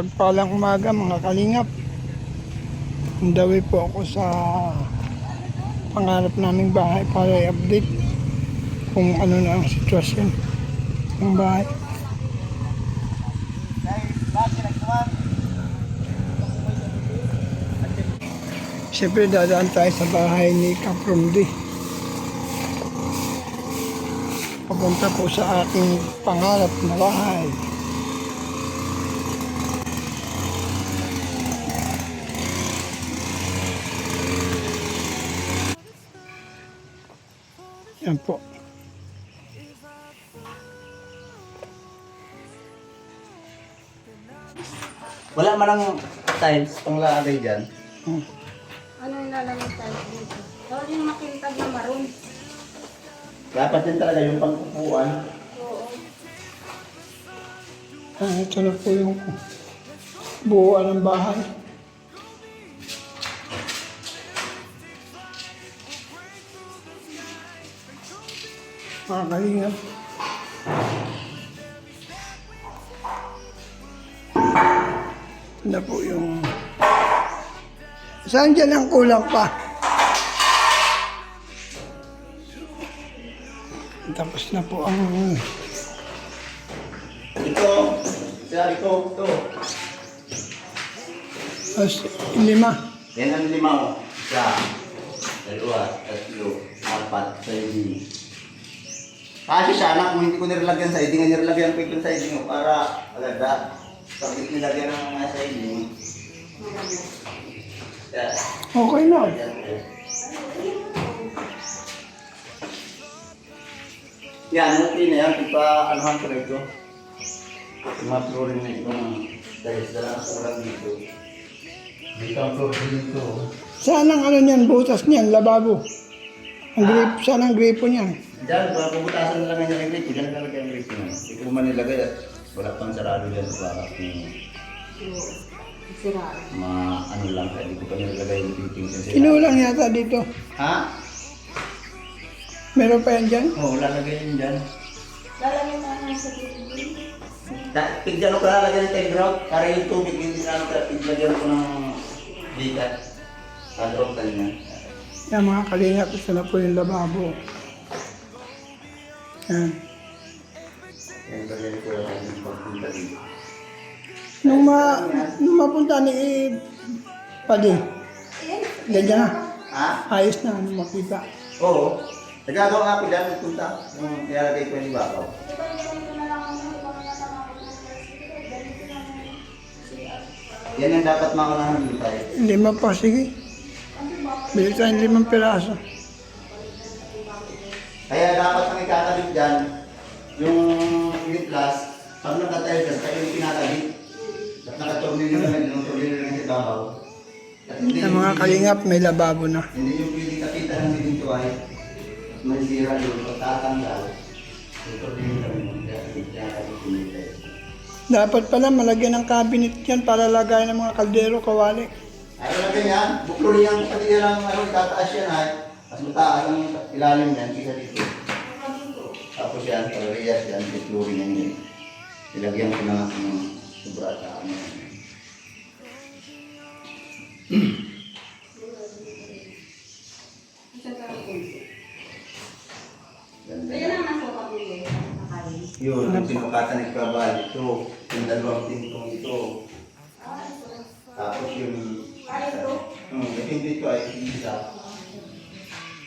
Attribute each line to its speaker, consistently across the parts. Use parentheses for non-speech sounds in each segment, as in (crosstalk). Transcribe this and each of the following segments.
Speaker 1: Mapagpalang umaga mga kalingap. Dawi po ako sa pangarap naming bahay para i-update kung ano na ang sitwasyon ng bahay. Siyempre dadaan tayo sa bahay ni Kaprumdi. Papunta po sa aking pangarap na bahay. Yan po.
Speaker 2: Wala man ang tiles panglalagay dyan.
Speaker 1: Hmm.
Speaker 3: Ano yung lalagay tayo dito? Pero yung makintag na maroon.
Speaker 2: Dapat din talaga yung pangkukuan.
Speaker 3: Oo.
Speaker 1: Ah, ito na po yung buuan ng bahay. Mga kalingap. Na po yung... Saan dyan ang kulang pa? Tapos na po ang...
Speaker 2: Ito, siya ito, ito.
Speaker 1: As, lima.
Speaker 2: Yan ang lima mo. Isa, dalawa, tatlo, apat, sa hindi. Kasi siya anak mo, hindi ko nirelagyan sa iding, nirelagyan ko ito sa iding mo para agad Pagkit nilagyan ng mga sa iding. Yeah.
Speaker 1: Okay na.
Speaker 2: Yan, okay na yan. Ipa, anuhan ko na ito. Yung mga flooring na itong dahil sa lang dito. Dito ang flooring dito.
Speaker 1: Saan ang ano niyan, butas niyan, lababo? Ang grip, saan ang gripo niyan?
Speaker 2: Diyan, para pabutasan na lang yung grip. Diyan talaga yung grip mo. Hindi ko man nilagay at wala pang sarado dyan para kung
Speaker 3: Oo. Sira.
Speaker 2: ma ano lang kaya hindi ko pa nilagay yung fittings yung sila.
Speaker 1: Kinulang yata dito.
Speaker 2: Ha?
Speaker 1: Meron pa yan dyan?
Speaker 2: Oo, lalagay yun dyan.
Speaker 3: Lalagay mo ano sa.
Speaker 2: Da- Pigyan ko lalagyan ng tail grout para yung tubig hindi na ano kaya pigyan ko ng bigat. Sa drop niya.
Speaker 1: Yan mga kalingap, ito na po yung lababo. Yan.
Speaker 2: Yan, ko lang yung pagpunta dito.
Speaker 1: Nung, ma, nung mapunta ni Padi, ganyan na.
Speaker 2: Ha?
Speaker 1: Ayos na, nung makita.
Speaker 2: Oo. Nagagawa nga ako dyan, nagpunta. Yung nilalagay ko yung bakaw. Yan ang dapat maunahan dito tayo.
Speaker 1: Lima pa, sige. Bili tayong limang piraso.
Speaker 2: Kaya dapat ang ikakabit dyan, yung liplas, pag nakatayo dyan, kayo yung kinakabit. At nakatornilyo naman, yung tornilyo lang sa ibabaw. At hindi
Speaker 1: mga kalingap, may lababo na.
Speaker 2: Hindi yung pwede kapita ng dito ay may sira yun, pagtatanggal. Yung tornilyo lang yung kinakabit yung.
Speaker 1: Dapat pala malagyan ng cabinet yan para lagay ng mga kaldero, kawali.
Speaker 2: Ay, wala ganyan. Buklo niyang pati niya lang ano, itataas yan ay. Mas mataas ang ilalim niyan kisa dito. Tapos yan, parehas yan, itlurin yan yun. Ilagyan ko na ng sobra at ano.
Speaker 3: Ang. Nakain.
Speaker 2: Yun, yung sinukatan ng kabal, ito, yung dalawang tintong ito. Tapos yung, yung dito ay isa.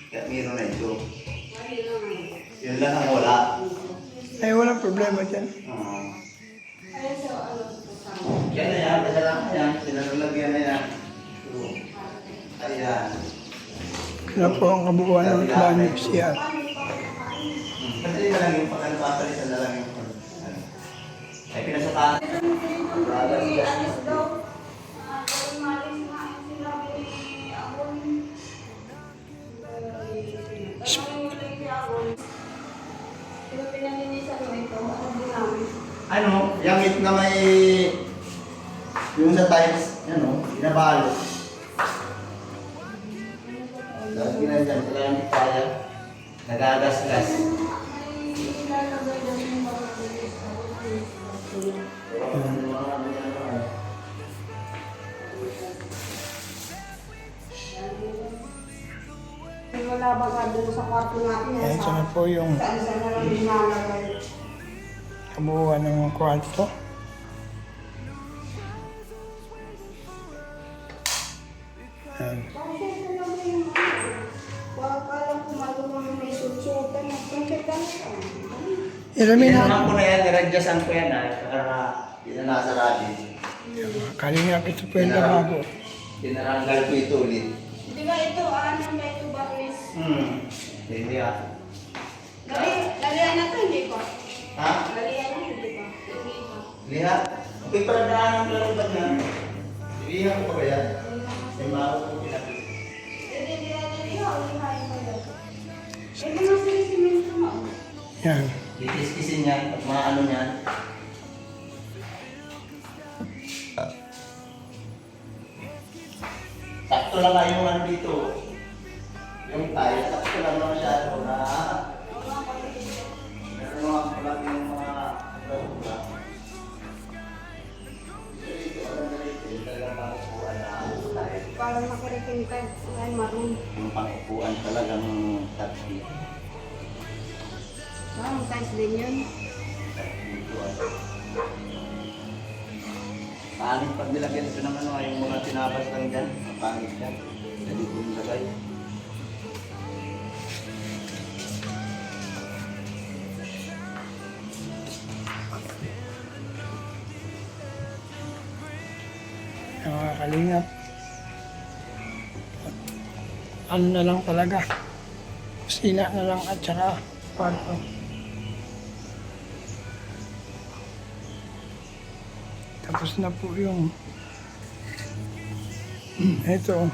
Speaker 2: Kaya meron na ito.
Speaker 3: Yun lang
Speaker 2: ang wala.
Speaker 1: Ay, walang problema dyan.
Speaker 3: Sa
Speaker 2: Yan na yan, basta lang yan. Sinalagyan na yan. Ayan.
Speaker 1: Ano po ang kabuuan ng banyo siya.
Speaker 2: Hmm. Kasi na lang yung pagkano papalitan na lang yung. Ay pinasaka.
Speaker 3: Sino pinalinisan mo ito? Ano ginamit?
Speaker 2: Ano, yung it na may yung sa tiles, ano, binabalo. Tapos ginanyan, sila yung kaya. Nagagasgas.
Speaker 3: May ilalagay nila baga doon sa kwarto natin. eh,
Speaker 1: Ito
Speaker 3: sa-
Speaker 1: na po yung
Speaker 3: Saan-saan na lang nilalagay.
Speaker 1: kabuuan ng kwarto. Yan.
Speaker 3: Kasi ito lang yung ano. Wag kala ko marunong may sutsutan. Pagkita ka na.
Speaker 1: Irami na.
Speaker 2: Tinanong ko na yan, niradyasan ko yan ay para hindi na nasa radyo.
Speaker 1: Kalingap ito po yung lababo.
Speaker 2: Tinaranggal ko ito ulit.
Speaker 3: Di ba ito, ano ba ito baris?
Speaker 2: Hmm. Hindi ah.
Speaker 3: Lalian na to, hindi pa.
Speaker 2: Ha?
Speaker 3: Lalian na, hindi pa. Hindi pa.
Speaker 2: Liha? Okay, para daan ang laro ba niya? Liha ko pa ba yan? May maro ko pinag-
Speaker 3: Hindi, hindi, hindi, ulihain mo yan. Pwede mo sinisimento mo.
Speaker 1: Yan.
Speaker 2: Kikiskisin yan, at mga ano yan. Sakto lang nga yung ano dito.
Speaker 3: Para makiriting ka, ay marun.
Speaker 2: Yung pangupuan talagang tatli.
Speaker 3: Parang times din yun.
Speaker 2: Pangit pag nilagyan ito ng ano, yung mga tinabas lang dyan. Pangit yan. Hindi ko nilagay.
Speaker 1: Yung mga kalingap. Ano na lang talaga. Kusina na lang at saka kwarto. Tapos na po yung (clears throat) ito.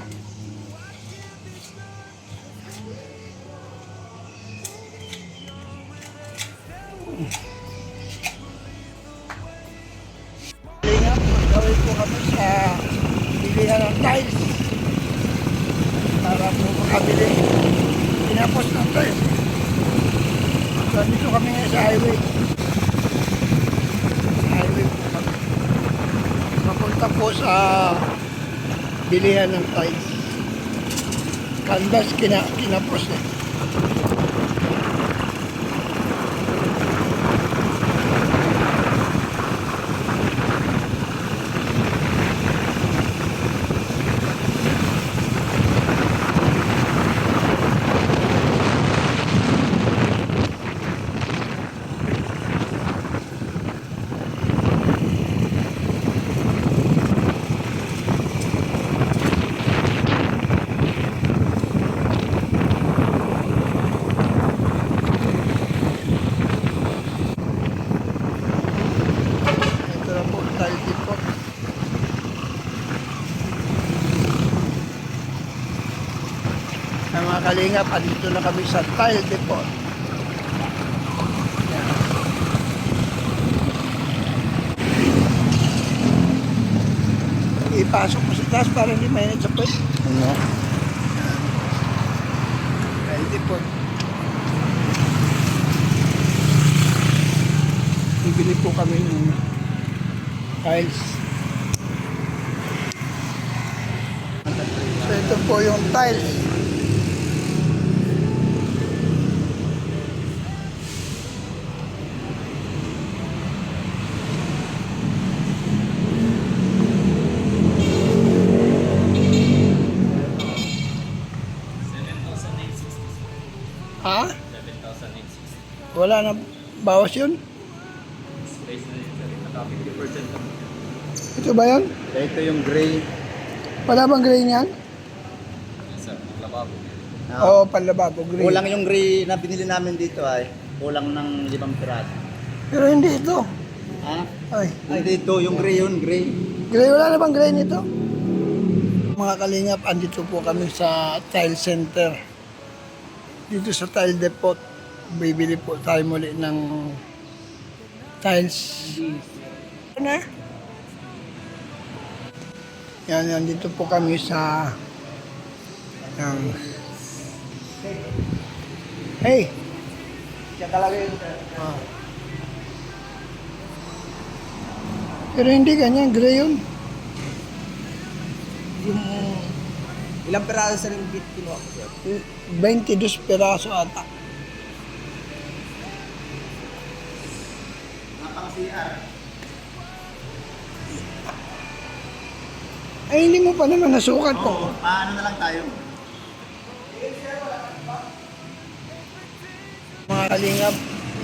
Speaker 1: Po sa bilihan ng tiles. Canvas kina, kinapos eh. Ito na po tile depot. Na mga kalingap, andito na kami sa tile depot. Yan. Ipasok mo sa taas para hindi mainit sa puwet.
Speaker 2: Ano?
Speaker 1: Tile depot. Bibili po kami ng tiles. So ito po yung tiles. Wala na bawas yun?
Speaker 4: Space na yun, sir. Naka 50% lang.
Speaker 1: Ito ba yun?
Speaker 2: Ito yung gray.
Speaker 1: Wala bang gray niyan?
Speaker 4: Yes, sir. Lababo.
Speaker 1: Oo, panlababo, gray.
Speaker 2: Kulang yung gray na binili namin dito ay. Kulang ng limang piraso.
Speaker 1: Pero hindi ito.
Speaker 2: Ha?
Speaker 1: Ay,
Speaker 2: Hindi ito, yung gray yun, gray.
Speaker 1: gray, wala na bang gray nito? Mga kalingap, andito po kami sa tile center. Dito sa tile depot, bibili po tayo muli ng tiles. Ano? Yan, yan, dito po kami sa ng Hey!
Speaker 2: Siya talaga yun.
Speaker 1: Ah. Pero hindi ganyan, gray yun. Yung
Speaker 5: Ilang peraso sa rin bit kinuha ko, sir?
Speaker 1: 22 peraso ata.
Speaker 2: CR.
Speaker 1: Ay, hindi mo pa naman nasukat.
Speaker 2: Oo, paano na lang tayo?
Speaker 1: Mga kalingap,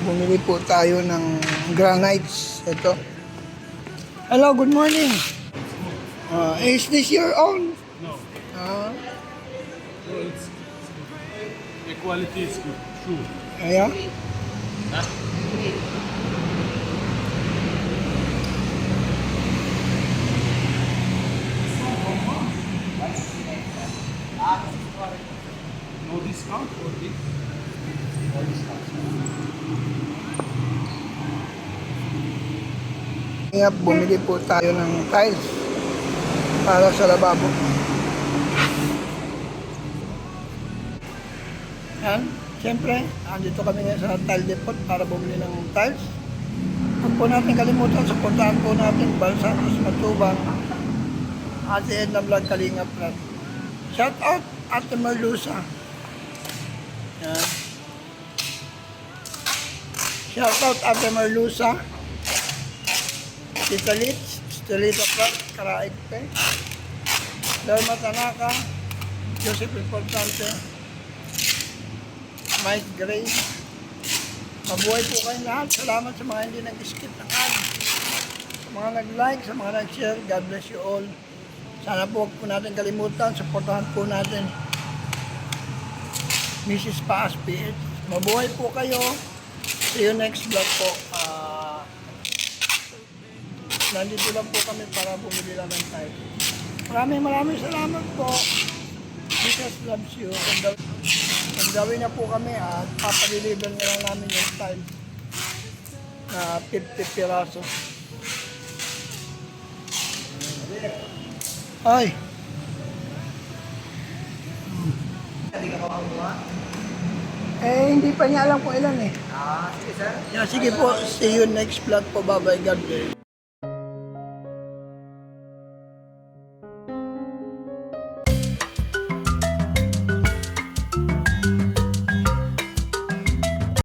Speaker 1: bumili po tayo ng granites. Ito. Hello, good morning. Uh, is this your own?
Speaker 6: No,
Speaker 1: Ah,
Speaker 6: no, it's the quality is good. Sure.
Speaker 1: kaya?
Speaker 6: No
Speaker 1: Kalingap, bumili po tayo ng tiles para sa lababo. Yan. Siyempre, andito kami ngayon sa tile depot para bumili ng tiles. Huwag po natin kalimutan, supportahan po natin Balsanos Matubang, Ate Edna Vlog Kalingap Vlog. Shout out Ate Marlusa. Yan. Shout out Ate Marlusa. Tita Litz, Stelita Clark, Karaigpe, Dalma Tanaka, Joseph Importante, Mike Gray. Mabuhay po kayo lahat. Salamat sa mga hindi nag-skip ng ad. Sa mga nag-like, sa mga nag-share, God bless you all. Sana po po natin kalimutan, supportahan po natin Mrs. Paas. Mabuhay po kayo. See you next vlog po. Ah, nandito lang po kami para bumili lang ng tayo. Maraming maraming salamat po. Jesus loves you. Kung gawin na po kami at papadeliver na lang namin yung time na 50 piraso. Ay,
Speaker 5: Hindi ka pa?
Speaker 1: Eh hindi pa niya alam kung ilan eh.
Speaker 5: Ah, sige, sir.
Speaker 1: Yeah, sige po, see you next vlog po. Bye-bye. God bless.